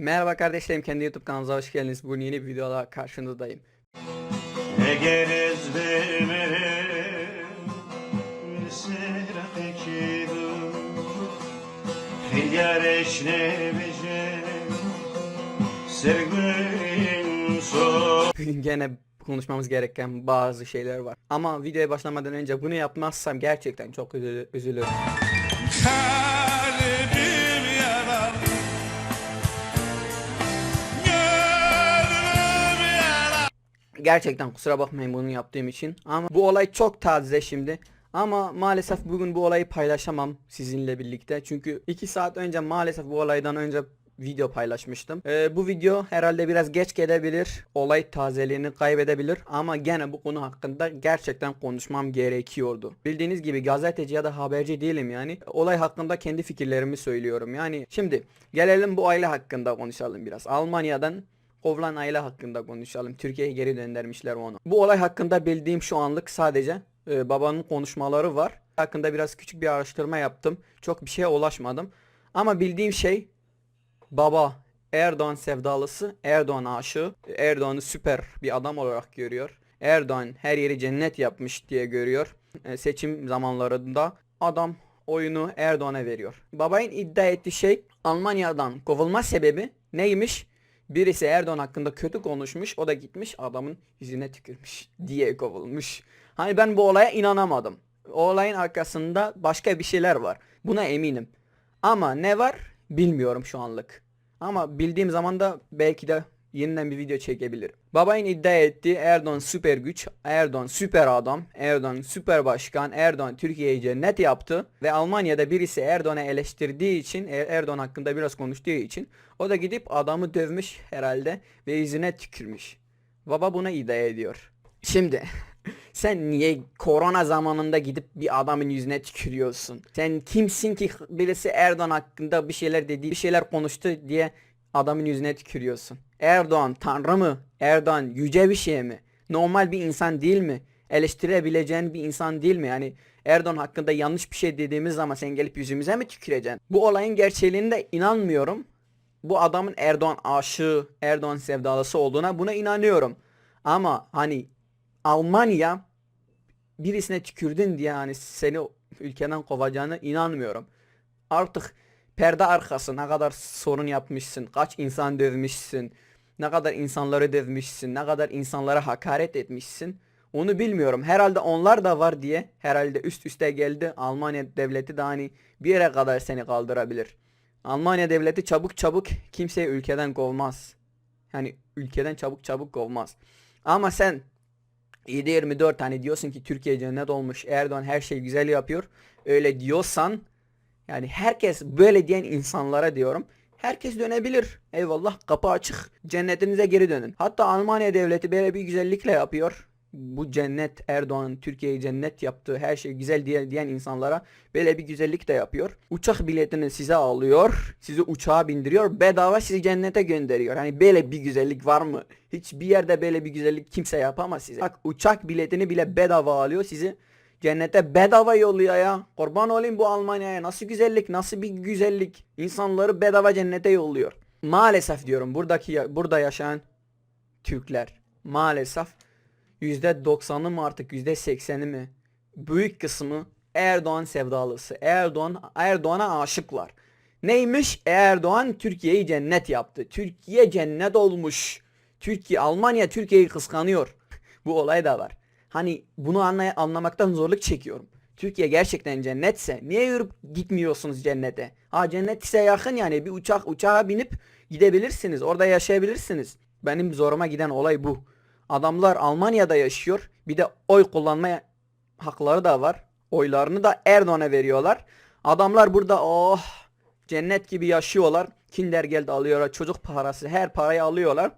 Merhaba kardeşlerim kendi YouTube kanalımıza hoş geldiniz. Bugün yeni bir videoda karşınızdayım. Son Bugün gene konuşmamız gereken bazı şeyler var. Ama videoya başlamadan önce bunu yapmazsam gerçekten çok üzülür, üzülürüm. Gerçekten kusura bakmayın bunu yaptığım için. Ama bu olay çok taze şimdi. Ama maalesef bugün bu olayı paylaşamam sizinle birlikte. Çünkü 2 saat önce maalesef bu olaydan önce video paylaşmıştım. Ee, bu video herhalde biraz geç gelebilir. Olay tazeliğini kaybedebilir. Ama gene bu konu hakkında gerçekten konuşmam gerekiyordu. Bildiğiniz gibi gazeteci ya da haberci değilim yani. Olay hakkında kendi fikirlerimi söylüyorum. Yani şimdi gelelim bu aile hakkında konuşalım biraz. Almanya'dan Kovulan aile hakkında konuşalım. Türkiye'ye geri göndermişler onu. Bu olay hakkında bildiğim şu anlık sadece e, babanın konuşmaları var. Hakkında biraz küçük bir araştırma yaptım. Çok bir şeye ulaşmadım. Ama bildiğim şey baba Erdoğan sevdalısı, Erdoğan aşığı, Erdoğan'ı süper bir adam olarak görüyor. Erdoğan her yeri cennet yapmış diye görüyor. E, seçim zamanlarında adam oyunu Erdoğan'a veriyor. Babayın iddia ettiği şey Almanya'dan kovulma sebebi neymiş? Birisi Erdoğan hakkında kötü konuşmuş, o da gitmiş adamın yüzüne tükürmüş diye kovulmuş. Hani ben bu olaya inanamadım. O olayın arkasında başka bir şeyler var. Buna eminim. Ama ne var bilmiyorum şu anlık. Ama bildiğim zaman da belki de yeniden bir video çekebilirim. Babayın iddia ettiği Erdoğan süper güç, Erdoğan süper adam, Erdoğan süper başkan, Erdoğan Türkiye'yi cennet yaptı ve Almanya'da birisi Erdoğan'ı eleştirdiği için, Er- Erdoğan hakkında biraz konuştuğu için o da gidip adamı dövmüş herhalde ve yüzüne tükürmüş. Baba buna iddia ediyor. Şimdi sen niye korona zamanında gidip bir adamın yüzüne tükürüyorsun? Sen kimsin ki birisi Erdoğan hakkında bir şeyler dedi, bir şeyler konuştu diye adamın yüzüne tükürüyorsun? Erdoğan tanrı mı? Erdoğan yüce bir şey mi? Normal bir insan değil mi? Eleştirebileceğin bir insan değil mi? Yani Erdoğan hakkında yanlış bir şey dediğimiz zaman sen gelip yüzümüze mi tüküreceksin? Bu olayın gerçeğine inanmıyorum. Bu adamın Erdoğan aşığı, Erdoğan sevdalısı olduğuna buna inanıyorum. Ama hani Almanya birisine tükürdün diye hani seni ülkeden kovacağına inanmıyorum. Artık perde arkası ne kadar sorun yapmışsın, kaç insan dövmüşsün, ne kadar insanları dövmüşsün, ne kadar insanlara hakaret etmişsin. Onu bilmiyorum. Herhalde onlar da var diye herhalde üst üste geldi. Almanya devleti de hani bir yere kadar seni kaldırabilir. Almanya devleti çabuk çabuk kimseyi ülkeden kovmaz. Yani ülkeden çabuk çabuk kovmaz. Ama sen 7-24 hani diyorsun ki Türkiye cennet olmuş. Erdoğan her şeyi güzel yapıyor. Öyle diyorsan yani herkes böyle diyen insanlara diyorum. Herkes dönebilir. Eyvallah kapı açık. Cennetinize geri dönün. Hatta Almanya devleti böyle bir güzellikle yapıyor. Bu cennet Erdoğan Türkiye'yi cennet yaptığı her şey güzel diye, diyen insanlara böyle bir güzellik de yapıyor. Uçak biletini size alıyor. Sizi uçağa bindiriyor. Bedava sizi cennete gönderiyor. Hani böyle bir güzellik var mı? Hiçbir yerde böyle bir güzellik kimse yapamaz size. Bak uçak biletini bile bedava alıyor sizi. Cennete bedava yolluyor ya. Kurban olayım bu Almanya'ya. Nasıl güzellik, nasıl bir güzellik. İnsanları bedava cennete yolluyor. Maalesef diyorum buradaki burada yaşayan Türkler maalesef %90'ı mı artık %80'i mi büyük kısmı Erdoğan sevdalısı. Erdoğan Erdoğan'a aşıklar. Neymiş? Erdoğan Türkiye'yi cennet yaptı. Türkiye cennet olmuş. Türkiye Almanya Türkiye'yi kıskanıyor. Bu olay da var. Hani bunu anlay- anlamaktan zorluk çekiyorum. Türkiye gerçekten cennetse niye yürüp gitmiyorsunuz cennete? Ha cennet size yakın yani bir uçak uçağa binip gidebilirsiniz. Orada yaşayabilirsiniz. Benim zoruma giden olay bu. Adamlar Almanya'da yaşıyor. Bir de oy kullanmaya hakları da var. Oylarını da Erdoğan'a veriyorlar. Adamlar burada oh cennet gibi yaşıyorlar. Kindergeld alıyorlar. Çocuk parası her parayı alıyorlar.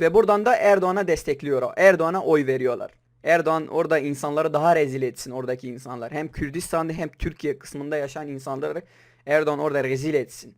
Ve buradan da Erdoğan'a destekliyor. Erdoğan'a oy veriyorlar. Erdoğan orada insanları daha rezil etsin oradaki insanlar. Hem Kürdistan'da hem Türkiye kısmında yaşayan insanları Erdoğan orada rezil etsin.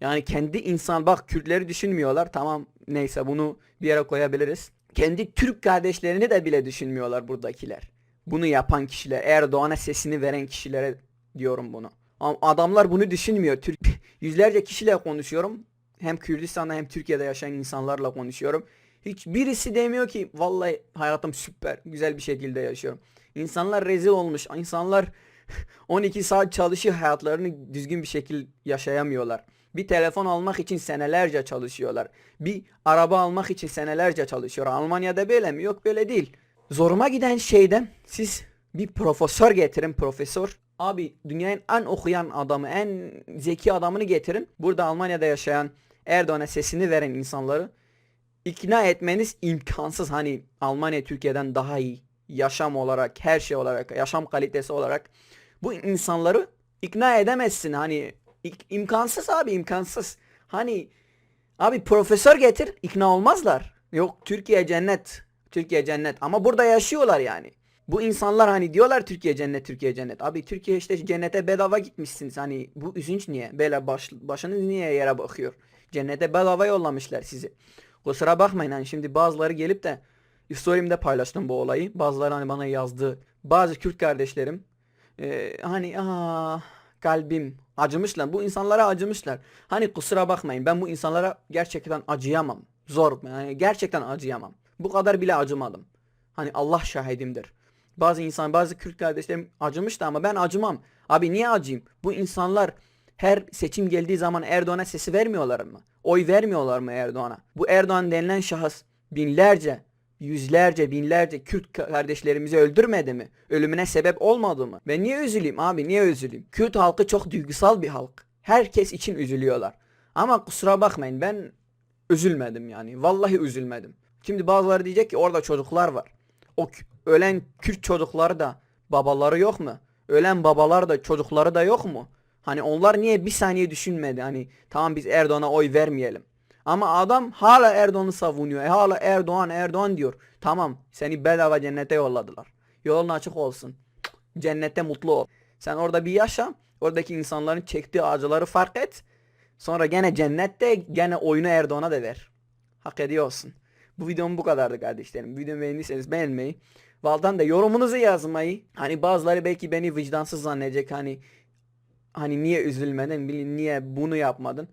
Yani kendi insan bak Kürtleri düşünmüyorlar. Tamam neyse bunu bir yere koyabiliriz. Kendi Türk kardeşlerini de bile düşünmüyorlar buradakiler. Bunu yapan kişiler, Erdoğan'a sesini veren kişilere diyorum bunu. Ama adamlar bunu düşünmüyor. Türk yüzlerce kişiyle konuşuyorum. hem Kürdistan'da hem Türkiye'de yaşayan insanlarla konuşuyorum. Hiçbirisi demiyor ki vallahi hayatım süper güzel bir şekilde yaşıyorum. İnsanlar rezil olmuş. İnsanlar 12 saat çalışıyor hayatlarını düzgün bir şekilde yaşayamıyorlar. Bir telefon almak için senelerce çalışıyorlar. Bir araba almak için senelerce çalışıyor. Almanya'da böyle mi? Yok böyle değil. Zoruma giden şeyden siz bir profesör getirin profesör. Abi dünyanın en okuyan adamı, en zeki adamını getirin. Burada Almanya'da yaşayan Erdoğan'a sesini veren insanları ikna etmeniz imkansız. Hani Almanya Türkiye'den daha iyi yaşam olarak, her şey olarak, yaşam kalitesi olarak bu insanları ikna edemezsin. Hani imkansız abi imkansız. Hani abi profesör getir ikna olmazlar. Yok Türkiye cennet. Türkiye cennet ama burada yaşıyorlar yani. Bu insanlar hani diyorlar Türkiye cennet, Türkiye cennet. Abi Türkiye işte cennete bedava gitmişsiniz. Hani bu üzünç niye? Böyle baş, başınız niye yere bakıyor? Cennete bedava yollamışlar sizi. Kusura bakmayın hani şimdi bazıları gelip de story'imde paylaştım bu olayı. Bazıları hani bana yazdı. Bazı Kürt kardeşlerim e, hani aa kalbim acımışlar. Bu insanlara acımışlar. Hani kusura bakmayın ben bu insanlara gerçekten acıyamam. Zor yani gerçekten acıyamam. Bu kadar bile acımadım. Hani Allah şahidimdir. Bazı insan bazı Kürt kardeşlerim acımıştı ama ben acımam. Abi niye acıyım? Bu insanlar her seçim geldiği zaman Erdoğan'a sesi vermiyorlar mı? Oy vermiyorlar mı Erdoğan'a? Bu Erdoğan denilen şahıs binlerce, yüzlerce, binlerce Kürt kardeşlerimizi öldürmedi mi? Ölümüne sebep olmadı mı? Ben niye üzüleyim abi? Niye üzüleyim? Kürt halkı çok duygusal bir halk. Herkes için üzülüyorlar. Ama kusura bakmayın ben üzülmedim yani. Vallahi üzülmedim. Şimdi bazıları diyecek ki orada çocuklar var. O ölen Kürt çocukları da babaları yok mu? Ölen babalar da çocukları da yok mu? Hani onlar niye bir saniye düşünmedi? Hani tamam biz Erdoğan'a oy vermeyelim. Ama adam hala Erdoğan'ı savunuyor. E, hala Erdoğan Erdoğan diyor. Tamam seni bedava cennete yolladılar. Yolun açık olsun. Cennette mutlu ol. Sen orada bir yaşa. Oradaki insanların çektiği acıları fark et. Sonra gene cennette gene oyunu Erdoğan'a da ver. Hak ediyorsun. Bu videom bu kadardı kardeşlerim. Videomu beğendiyseniz beğenmeyi. Valdan da yorumunuzu yazmayı. Hani bazıları belki beni vicdansız zannedecek. Hani hani niye üzülmedin? bilin Niye bunu yapmadın?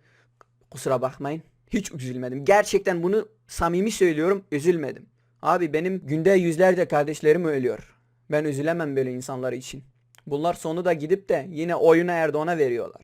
Kusura bakmayın. Hiç üzülmedim. Gerçekten bunu samimi söylüyorum. Üzülmedim. Abi benim günde yüzlerce kardeşlerim ölüyor. Ben üzülemem böyle insanlar için. Bunlar sonu da gidip de yine oyunu Erdoğan'a veriyorlar.